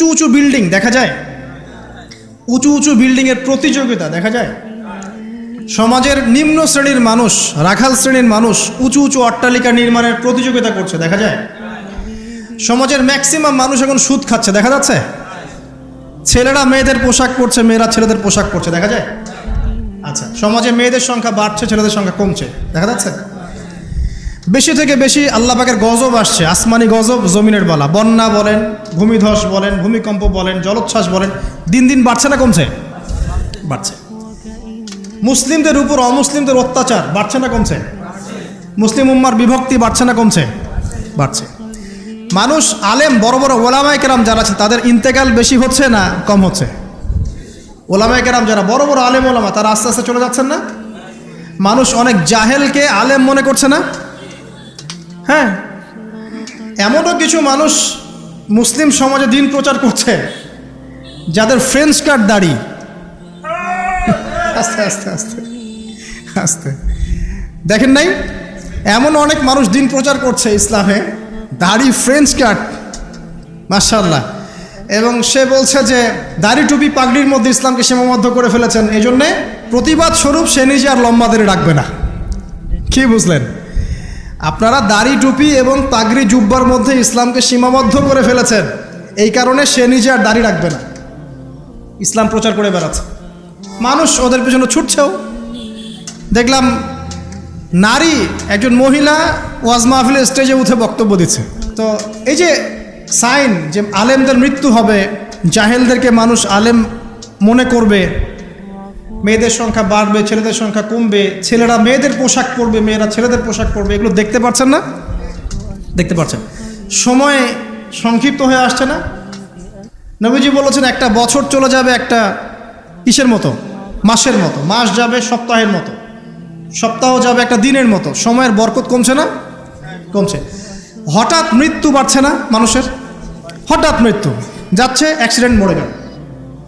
উঁচু উঁচু বিল্ডিং দেখা যায়? উঁচু উঁচু বিল্ডিংয়ের প্রতিযোগিতা, দেখা যায়? সমাজের নিম্ন শ্রেণির মানুষ, রাখাল শ্রেণির মানুষ উঁচু উঁচু অট্টালিকা নির্মাণের প্রতিযোগিতা করছে, দেখা যায়? সমাজের ম্যাক্সিমাম মানুষ এখন সুদ খাচ্ছে, দেখা যাচ্ছে? ছেলেরা মেয়েদের পোশাক পরছে, মেয়েরা ছেলেদের পোশাক পরছে, দেখা যায়? আচ্ছা সমাজে মেয়েদের সংখ্যা বাড়ছে, ছেলেদের সংখ্যা কমছে, দেখা যাচ্ছে? বেশি থেকে বেশি আল্লাহ পাকের গজব আসছে, আসমানি গজব, জমিনের বলা। বন্যা বলেন, ভূমিধস বলেন, ভূমিকম্প বলেন, জলোচ্ছ্বাস বলেন, দিন দিন বাড়ছে না কমছে? বাড়ছে। মুসলিমদের উপর অমুসলিমদের অত্যাচার বাড়ছে না কমছে? মুসলিম উম্মার বিভক্তি বাড়ছে না কমছে? বাড়ছে। মানুষ, আলেম, বড় বড় ওলামায় কেরাম যারা আছে, তাদের ইন্তেকাল বেশি হচ্ছে না কম হচ্ছে? ওলামায় কেরাম যারা, বড় বড় আলেম ওলামা, তারা আস্তে আস্তে চলে যাচ্ছেন না? মানুষ অনেক জাহেলকে আলেম মনে করছে না? হ্যাঁ এমনও কিছু মানুষ মুসলিম সমাজে দিন প্রচার করছে, যাদের ফ্রেঞ্চ কার্ড দাড়ি। আস্তে আস্তে আস্তে আস্তে। দেখেন নাই, এমন অনেক মানুষ দিন প্রচার করছে ইসলামে, দাড়ি ফ্রেঞ্চ কাট মার্শাল্লাহ এবং সে বলছে যে, দাড়ি টুপি পাগড়ির মধ্যে ইসলামকে সীমাবদ্ধ করে ফেলেছেন এই জন্যে প্রতিবাদ স্বরূপ সে নিজে আর লম্বা দাড়ি রাখবে না। কি বুঝলেন? আপনারা দাড়ি টুপি এবং পাগড়ি জুব্বার মধ্যে ইসলামকে সীমাবদ্ধ করে ফেলেছেন। এই কারণে সে নিজে আর দাড়ি রাখবে না। ইসলাম প্রচার করে বেড়াচ্ছে। মানুষ ওদের পেছনে ছুটছেও। দেখলাম নারী একজন মহিলা ওয়াজ মাহফিলের স্টেজে উঠে বক্তব্য দিচ্ছে। তো এই যে সাইন যে আলেমদের মৃত্যু হবে, জাহেলদেরকে মানুষ আলেম মনে করবে মেয়েদের সংখ্যা বাড়বে, ছেলেদের সংখ্যা কমবে, ছেলেরা মেয়েদের পোশাক পরবে, মেয়েরা ছেলেদের পোশাক পরবে, এগুলো দেখতে পাচ্ছেন না? দেখতে পাচ্ছেন সময় সংক্ষিপ্ত হয়ে আসছে না? নবীজি বলেছেন, একটা বছর চলে যাবে একটা কিসের মতো? মাসের মতো। মাস যাবে সপ্তাহের মতো। সপ্তাহ যাবে একটা দিনের মতো। সময়ের বরকত কমছে না? কমছে। হঠাৎ মৃত্যু বাড়ছে না মানুষের? হঠাৎ মৃত্যু। যাচ্ছে, অ্যাক্সিডেন্ট মরে গেল।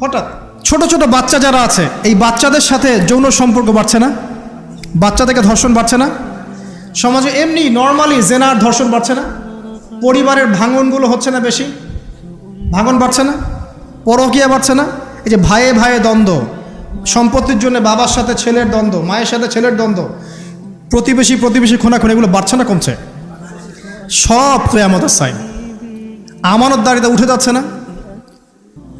হঠাৎ। ছোট ছোট বাচ্চা যারা আছে, এই বাচ্চাদের সাথে যৌন সম্পর্ক বাড়ছে না? বাচ্চা থেকে ধর্ষণ বাড়ছে না? সমাজে এমনি নর্মালি জেনার ধর্ষণ বাড়ছে না? পরিবারের ভাঙনগুলো হচ্ছে না বেশি? ভাঙন বাড়ছে না? পরকিয়া বাড়ছে না? এই যে ভাইয়ে ভাইয়ে দ্বন্দ্ব, সম্পত্তির জন্য বাবার সাথে ছেলের দ্বন্দ্ব, মায়ের সাথে ছেলের দ্বন্দ্ব, প্রতিবেশী প্রতিবেশী খোনাখুনি, এগুলো বাড়ছে না, কমছে? সব কেয়ামতের সাইন আমানত দাঁড়িয়ে উঠে যাচ্ছে না?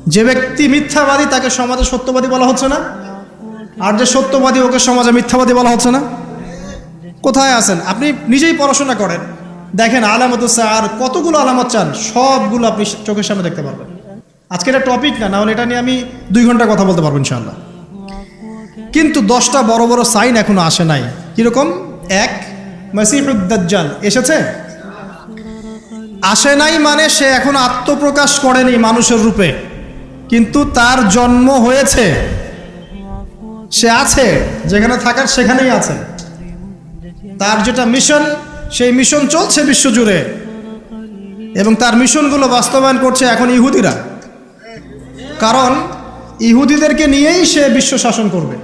যে ব্যক্তি মিথ্যাবাদী, তাকে সমাজে সত্যবাদী বলা হচ্ছে না। আর যে সত্যবাদী, ওকে সমাজে মিথ্যাবাদী বলা হচ্ছে না। কোথায় আছেন? আপনি নিজেই পড়াশোনা করেন। দেখেন, আলামত আর কতগুলো আলামত চান? সবগুলো আপনি চোখের সামনে দেখতে পারবেন। আজকে এটা টপিক না, নাহলে এটা নিয়ে আমি দুই ঘণ্টা কথা বলতে পারব ইনশাআল্লাহ। কিন্তু দশটা বড় বড় সাইন এখনও আসে নাই। কীরকম? এক, মাসিহুদ্দাজ্জাল এসেছে? আসে নাই মানে সে এখন আত্মপ্রকাশ করেনি মানুষের রূপে। কিন্তু তার জন্ম হয়েছে। সে আছে, যেখানে থাকার সেখানেই আছে। তার যেটা মিশন সেই মিশন চলছে বিশ্বজুড়ে। এবং তার মিশনগুলো বাস্তবায়ন করছে এখন ইহুদিরা। কারণ ইহুদিদেরকে নিয়েই সে বিশ্ব শাসন করবে।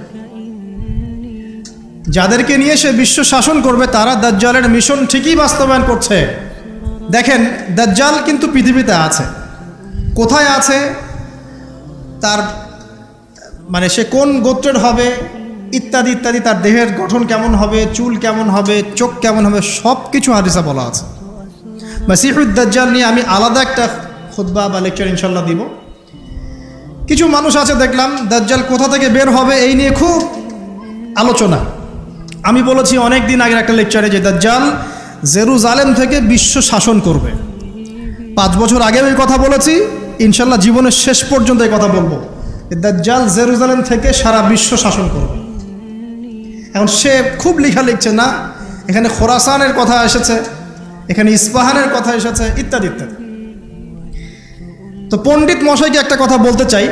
যাদেরকে নিয়ে সে বিশ্ব শাসন করবে, তারা দাজ্জালের মিশন ঠিকই বাস্তবায়ন করছে। দেখেন, দাজ্জাল কিন্তু পৃথিবীতে আছে। কোথায় আছে? তার মানে সে কোন গোত্রের হবে, ইত্যাদি ইত্যাদি, তার দেহের গঠন কেমন হবে, চুল কেমন হবে, চোখ কেমন হবে সব কিছু হাদিসা বলা আছে। মাসিহুদ্দাজ্জাল নিয়ে আমি আলাদা একটা খুদ্া বা লেকচার ইনশাল্লাহ দিব। কিছু মানুষ আছে, দেখলাম, দাজ্জাল কোথা থেকে বের হবে, এই নিয়ে খুব আলোচনা। আমি বলেছি অনেক দিন আগের একটা লেকচারে যে দাজ্জাল জেরুজালেম থেকে বিশ্ব শাসন করবে। পাঁচ বছর আগেও এই কথা বলেছি ইনশাল্লাহ জীবনের শেষ পর্যন্ত এই কথা বলব। দাজ্জাল জেরুজালেম থেকে সারা বিশ্ব শাসন করবে। এখন সে খুব লেখা লিখছে, না, এখানে খোরাসানের কথা এসেছে, এখানে ইস্পাহানের কথা এসেছে, ইত্যাদি ইত্যাদি। তো পণ্ডিত মশাইকে একটা কথা বলতে চাই।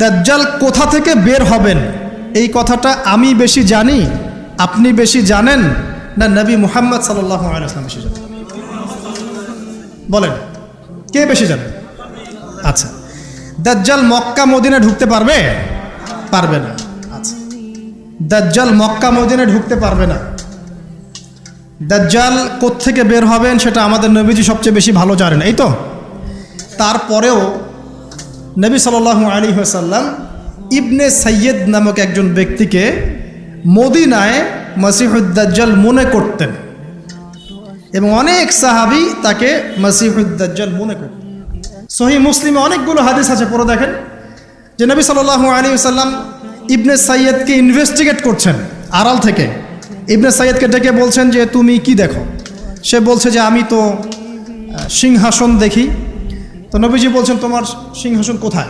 দাজ্জাল কোথা থেকে বের হবেন? এই কথাটা আমি বেশি জানি, আপনি বেশি জানেন, না নবী মুহাম্মদ সাল্লাহ বলেন। কে বেশি জানেন আচ্ছা। দাজ্জাল মক্কা মদিনে ঢুকতে পারবে? পারবে না। আচ্ছা। দাজ্জাল মক্কা মদিনে ঢুকতে পারবে না। দাজ্জাল কোত্থেকে বের হবেন সেটা আমাদের নবীজি সবচেয়ে বেশি ভালো জানেন, এই তো? তারপরেও নবী সাল্লাহ আলী সাল্লাম ইবনে সৈয়দ নামক একজন ব্যক্তিকে মদিনায় মসিহুদ্দাজ্জাল মনে করতেন। এবং অনেক সাহাবি তাকে মসিহুদ্দাজ্জাল মনে করতেন সহি মুসলিমে অনেকগুলো হাদিস আছে পরে দেখেন। যে নবী সাল্লাহ আলী সাল্লাম ইবনে সৈয়দকে ইনভেস্টিগেট করছেন আড়াল থেকে। ইবনে সাইয়দকে ডেকে বলছেন যে, তুমি কি দেখো? সে বলছে যে, আমি তো সিংহাসন দেখি। তো নবীজি বলছেন, তোমার সিংহাসন কোথায়?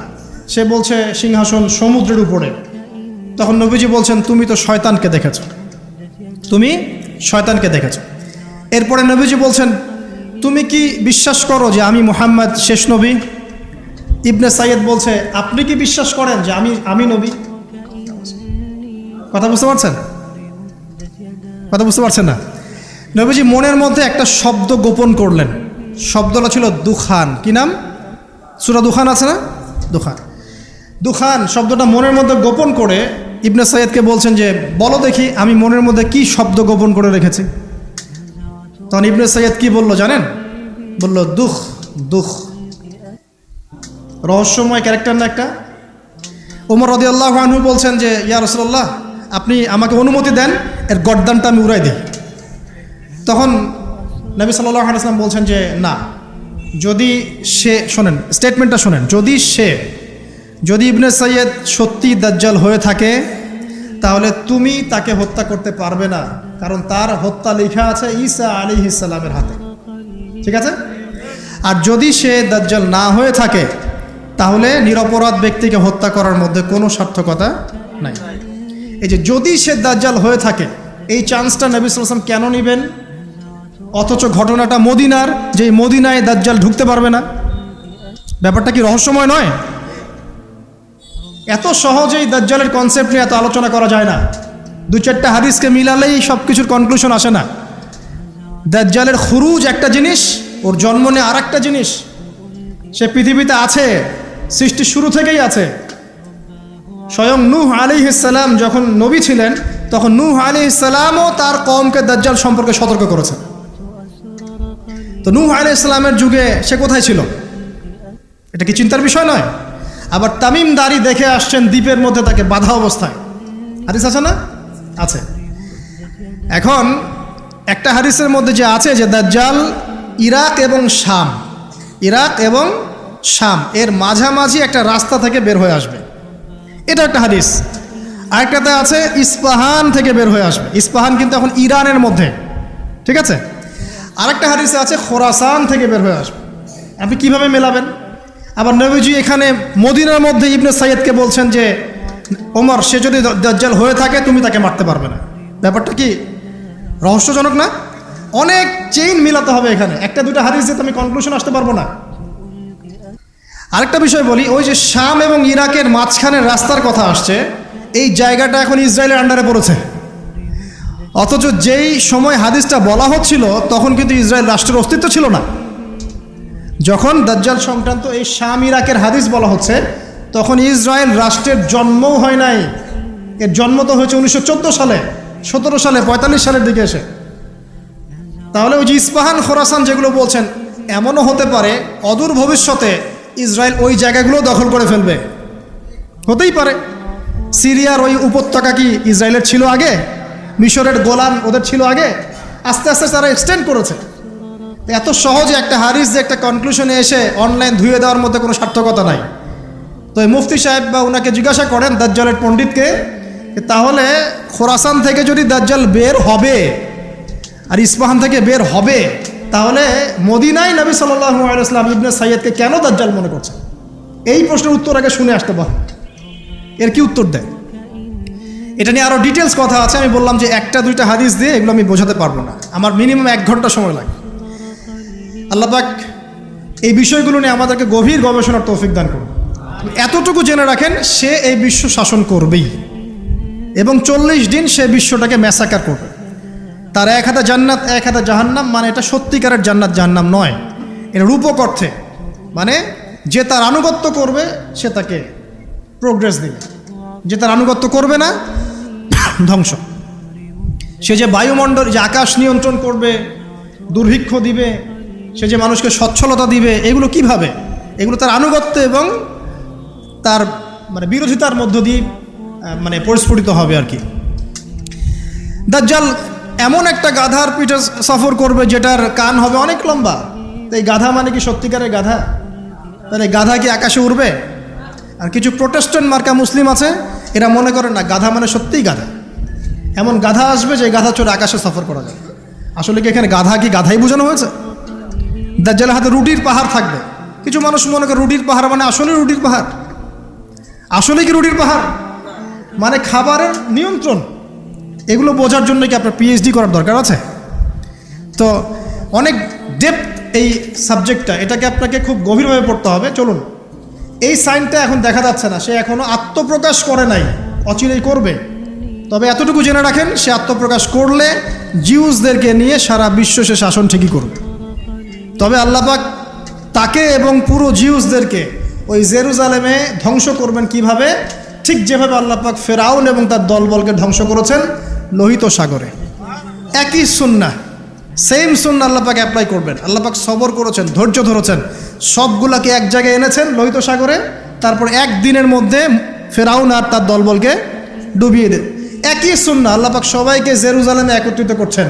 সে বলছে, সিংহাসন সমুদ্রের উপরে। তখন নবীজি বলছেন, তুমি তো শয়তানকে দেখেছ। তুমি শয়তানকে দেখেছ। এরপরে নবীজি বলছেন, তুমি কি বিশ্বাস করো যে আমি মোহাম্মদ শেষ নবী? ইবনে সাইয়েদ বলছে, আপনি কি বিশ্বাস করেন যে আমি আমি নবী? কথা বুঝতে পারছেন? কথা বুঝতে পারছেন না? নবীজি মনের মধ্যে একটা শব্দ গোপন করলেন। শব্দটা ছিল দুখান। কি নাম? সুরা দুখান আছে না? দুখান। দুখান শব্দটা মনের মধ্যে গোপন করে ইবনে সৈয়দকে বলছেন যে, বলো দেখি আমি মনের মধ্যে কি শব্দ গোপন করে রেখেছি? তখন ইবনে সৈয়দ কি বলল জানেন? বলল, দুঃখ দুঃখ। রহস্যময় ক্যারেক্টার না একটা? ওমর রদি আল্লাহ আনহু বলছেন যে, ইয়া রসল্লাহ আপনি আমাকে অনুমতি দেন, এর গড্দানটা আমি উড়াই দিই। তখন নবী সাল্লাহ বলছেন যে, না, যদি সে শোনেন স্টেটমেন্টটা শোনেন, যদি সে, যদি ইবনে সৈয়দ সত্যি দাজ্জাল হয়ে থাকে, তাহলে তুমি তাকে হত্যা করতে পারবে না। কারণ তার হত্যা লেখা আছে ঈসা আলী ইসালামের হাতে। ঠিক আছে? আর যদি সে দাজ্জাল না হয়ে থাকে, তাহলে নিরপরাধ ব্যক্তিকে হত্যা করার মধ্যে কোনো সার্থকতা নাই। এই যে যদি সে দাজ্জাল হয়ে থাকে, এই চান্সটা নবী সাল্লাম কেন নেবেন? অথচ ঘটনাটা মদিনার, যে মদিনায় দাজ্জাল ঢুকতে পারবে না। ব্যাপারটা কি রহস্যময় নয়? এত সহজেই দাজ্জালের কনসেপ্ট নিয়ে এত আলোচনা করা যায় না। দু চারটা হাদিসকে মিলালেই সব কিছুর কনক্লুশন আসে না। দাজ্জালের খুরুজ একটা জিনিস, ওর জন্ম নিয়ে আর একটা জিনিস। সে পৃথিবীতে আছে সৃষ্টির শুরু থেকেই আছে। স্বয়ং নূহ আলী ইসালাম যখন নবী ছিলেন, তখন নূহ আলী ইসালামও তার কমকে দাজ্জাল সম্পর্কে সতর্ক করেছেন তো নূহ আলী ইসলামের যুগে সে কোথায় ছিল? এটা কি চিন্তার বিষয় নয়? আবার তামিম দাড়ি দেখে আসছেন দ্বীপের মধ্যে তাকে বাধা অবস্থায়। হাদিস আছে না? আছে। এখন একটা হাদিসের মধ্যে যে আছে যে দাজ্জাল ইরাক এবং শাম, ইরাক এবং শাম এর মাঝামাঝি একটা রাস্তা থেকে বের হয়ে আসবে। এটা একটা হাদিস। আরেকটাতে আছে ইস্পাহান থেকে বের হয়ে আসবে। ইস্পাহান কিন্তু এখন ইরানের মধ্যে। ঠিক আছে? আরেকটা হাদিসে আছে খোরাসান থেকে বের হয়ে আসবে। আপনি কীভাবে মেলাবেন? আবার নবীজি এখানে মদিনার মধ্যে ইবনে সাইয়দকে বলছেন যে ওমর, সে যদি দাজ্জাল হয়ে থাকে, তুমি তাকে মারতে পারবে না। ব্যাপারটা কি? রহস্যজনক না? অনেক চেইন মিলাতে হবে এখানে। একটা, দুটো হাদিস দিয়ে আমি কনক্লুশন আসতে পারব না। আরেকটা বিষয় বলি, ওই যে শাম এবং ইরাকের মাঝখানের রাস্তার কথা আসছে, এই জায়গাটা এখন ইসরায়েলের আন্ডারে পড়েছে। অথচ যেই সময় হাদিসটা বলা হচ্ছিল, তখন কিন্তু ইসরায়েল রাষ্ট্রের অস্তিত্ব ছিল না। যখন দাজ্জাল সংক্রান্ত এই শাম, ইরাকের হাদিস বলা হচ্ছে তখন ইসরায়েল রাষ্ট্রের জন্মও হয় নাই। এর জন্ম তো হয়েছে উনিশশো চোদ্দ সালে, সতেরো সালে, পঁয়তাল্লিশ সালের দিকে এসে। তাহলে ওই যে ইস্পাহান খোরাসান যেগুলো বলছেন, এমনও হতে পারে অদূর ভবিষ্যতে ইসরায়েল ওই জায়গাগুলো দখল করে ফেলবে। হতেই পারে। সিরিয়ার ওই উপত্যকা কি ইসরায়েলের ছিল আগে? মিশরের গোলাম ওদের ছিল আগে? আস্তে আস্তে তারা এক্সটেন্ড করেছে। এত সহজে একটা হারিস যে একটা কনক্লুশনে এসে অনলাইন ধুয়ে দেওয়ার মধ্যে কোনো সার্থকতা নাই। তো মুফতি সাহেব বা ওনাকে জিজ্ঞাসা করেন দাজ্জালের পণ্ডিতকে তাহলে খোরাসান থেকে যদি দাজ্জাল বের হবে আর ইস্পাহান থেকে বের হবে, তাহলে মদিনাই নবী সাল্লাম ইবনে সাইয়দকে কেন দাজ্জাল মনে করছে এই প্রশ্নের উত্তর আগে শুনে আসতে পারে এর কি উত্তর দেয়? এটা নিয়ে আরও ডিটেলস কথা আছে, আমি বললাম যে একটা দুইটা হাদিস দিয়ে এগুলো আমি বোঝাতে পারব না। আমার মিনিমাম এক ঘণ্টা সময় লাগে। আল্লাপাক এই বিষয়গুলো নিয়ে আমাদেরকে গভীর গবেষণার তৌফিক দান করুন। এতটুকু জেনে রাখেন, সে এই বিশ্ব শাসন করবেই। এবং চল্লিশ দিন সে বিশ্বটাকে ম্যাসাকার করবে। তার এক হাতে জান্নাত, এক হাতে জাহান্নাম মানে এটা সত্যিকারের জান্নাত, জাহান্নাম নয়। এটা রূপক অর্থে। মানে যে তার আনুগত্য করবে, সে তাকে প্রোগ্রেস দেবে। যে তার আনুগত্য করবে না, ধ্বংস। সে যে বায়ুমণ্ডল, যে আকাশ নিয়ন্ত্রণ করবে, দুর্ভিক্ষ দিবে, সে যে মানুষকে সচ্ছলতা দিবে, এগুলো কীভাবে? এগুলো তার আনুগত্য এবং তার মানে বিরোধিতার মধ্য দিয়ে মানে পরিস্ফুটিত হবে আর কি। দাজ্জাল, এমন একটা গাধার পিঠে সফর করবে যেটার কান হবে অনেক লম্বা। এই গাধা মানে কি সত্যিকারের গাধা? তাহলে গাধা কি আকাশে উড়বে? আর কিছু প্রোটেস্ট্যান্ট মার্কা মুসলিম আছে, এরা মনে করে না, গাধা মানে সত্যিই গাধা। এমন গাধা আসবে যে গাধা চড়ে আকাশে সফর করা যাবে আসলে কি এখানে গাধা কি গাধাই বোঝানো হয়েছে? দাজ্জালের হাতে রুটির পাহাড় থাকবে। কিছু মানুষ মনে করে রুটির পাহাড় মানে আসলে রুটির পাহাড়। আসলে কি রুটির পাহাড়? মানে খাবারের নিয়ন্ত্রণ। এগুলো বোঝার জন্য কি আপনার পিএইচডি করার দরকার আছে? তো অনেক ডেপথ এই সাবজেক্টটা এটাকে আপনাকে খুব গভীরভাবে পড়তে হবে। চলুন। এই সাইনটা এখন দেখা যাচ্ছে না। সে এখনও আত্মপ্রকাশ করে নাই। অচিরেই করবে। তবে এতটুকু জেনে রাখেন, সে আত্মপ্রকাশ করলে জিউসদেরকে নিয়ে সারা বিশ্ব সে শাসন ঠিকই করবে। তবে আল্লাপাক তাকে এবং পুরো জিউসদেরকে ওই জেরুজালেমে ধ্বংস করবেন কীভাবে? ঠিক যেভাবে আল্লাপাক ফেরাউন এবং তার দলবলকে ধ্বংস করেছেন লোহিত সাগরে। একই সুন্না সেম সুন্না আল্লাপাক অ্যাপ্লাই করবেন। আল্লাপাক সবর করেছেন, ধৈর্য ধরেছেন। সবগুলাকে এক জায়গায় এনেছেন লোহিত সাগরে, তারপর একদিনের মধ্যে ফেরাউন আর তার দলবলকে ডুবিয়ে দেন। একই সুন্না আল্লাপাক সবাইকে জেরুজালেমে একত্রিত করছেন।